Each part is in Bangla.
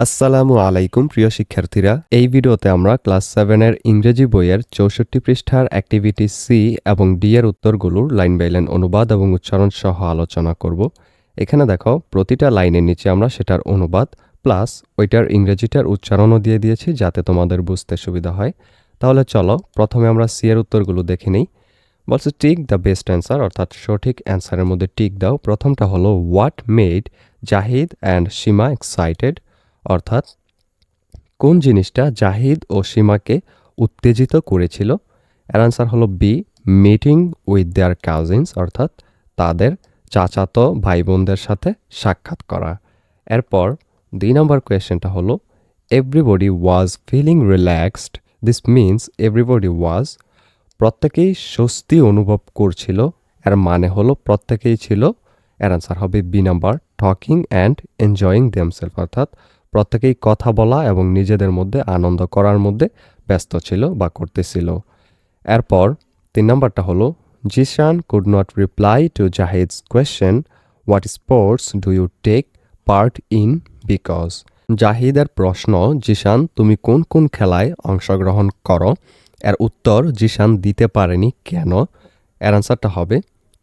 আসসালামু আলাইকুম, প্রিয় শিক্ষার্থীরা। এই ভিডিওতে আমরা ক্লাস সেভেনের ইংরেজি বইয়ের চৌষট্টি পৃষ্ঠার অ্যাক্টিভিটি সি এবং ডি এর উত্তরগুলোর লাইন বাই লাইন অনুবাদ এবং উচ্চারণ সহ আলোচনা করব। এখানে দেখো, প্রতিটা লাইনের নিচে আমরা সেটার অনুবাদ প্লাস ওইটার ইংরেজিটার উচ্চারণও দিয়ে দিয়েছি যাতে তোমাদের বুঝতে সুবিধা হয়। তাহলে চলো, প্রথমে আমরা সি এর উত্তরগুলো দেখে নিই। বলছে টিক দ্য বেস্ট অ্যান্সার অর্থাৎ সঠিক অ্যান্সারের মধ্যে টিক দাও। প্রথমটা হলো what made Zahid and Seema excited অর্থাৎ, কোন জিনিসটা জাহিদ ও সীমাকে উত্তেজিত করেছিল? এর আনসার হলো B meeting with their cousins অর্থাৎ তাদের চাচাতো ভাই বোনদের সাথে সাক্ষাৎ করা। এরপর দুই নম্বর কোয়েশ্চেনটা হলো everybody was feeling relaxed this means everybody was প্রত্যেকেই স্বস্তি অনুভব করছিল, এর মানে হলো প্রত্যেকেই ছিল, এর আনসার হবে B number talking and enjoying themselves অর্থাৎ প্রত্যেকেই কথা বলা এবং নিজেদের মধ্যে আনন্দ করার মধ্যে ব্যস্ত ছিল বা করতেছিল। এরপর তিন নম্বরটা হলো, Zishan could not reply to Zahid's question what sports do you take part in because জাহিদের প্রশ্ন, জিশান, তুমি কোন কোন খেলায় অংশগ্রহণ করো? এর উত্তর জিশান দিতে পারেনি কেন? এর আনসারটা হবে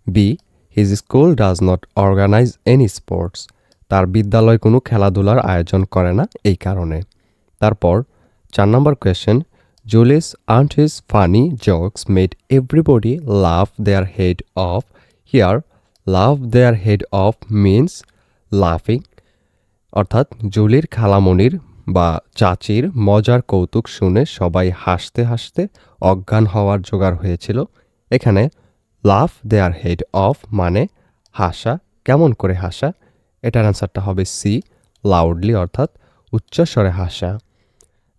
B his school does not organise any sports তার বিদ্যালয় কোনো খেলাধুলার আয়োজন করে না এই কারণে। তারপর চার নম্বর question Julie's aunt his funny jokes made everybody laugh their head off here laugh their head off means লাফিং অর্থাৎ জুলির খালামনির বা চাচির মজার কৌতুক শুনে সবাই হাসতে হাসতে অজ্ঞান হওয়ার জোগাড় হয়েছিল। এখানে লাভ দেয়ার হেড অফ মানে হাসা, কেমন করে হাসা? এটার অ্যান্সারটা হবে সি লাউডলি অর্থাৎ উচ্চস্বরে হাসা।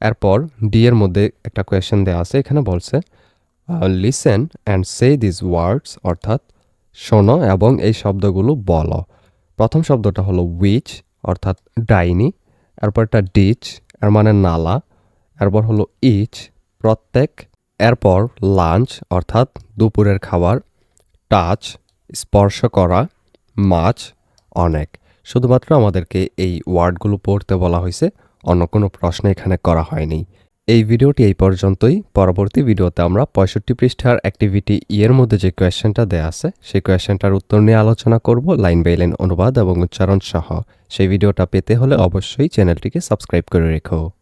এরপর ডি এর মধ্যে একটা কোয়েশ্চেন দেওয়া আছে, এখানে বলছে listen and say this words অর্থাৎ শোনো এবং এই শব্দগুলো বলো। প্রথম শব্দটা হলো উইচ অর্থাৎ ডাইনি। এরপরটা ডিচ এর মানে নালা। এরপর হলো ইচ প্রত্যেক। এরপর লাঞ্চ অর্থাৎ দুপুরের খাবার। টাচ স্পর্শ করা। মাছ অনেক। শুধুমাত্র আমাদেরকে এই ওয়ার্ডগুলো পড়তে বলা হয়েছে, অন্য কোনো প্রশ্ন এখানে করা হয়নি। এই ভিডিওটি এই পর্যন্তই। পরবর্তী ভিডিওতে আমরা পঁয়ষট্টি পৃষ্ঠার অ্যাক্টিভিটি ইয়ের মধ্যে যে কোয়েশ্চেনটা দেয়া আছে, সেই কোয়েশ্চেনটার উত্তর নিয়ে আলোচনা করব লাইন বাই লাইন অনুবাদ এবং উচ্চারণ সহ। সেই ভিডিওটা পেতে হলে অবশ্যই চ্যানেলটিকে সাবস্ক্রাইব করে রেখো।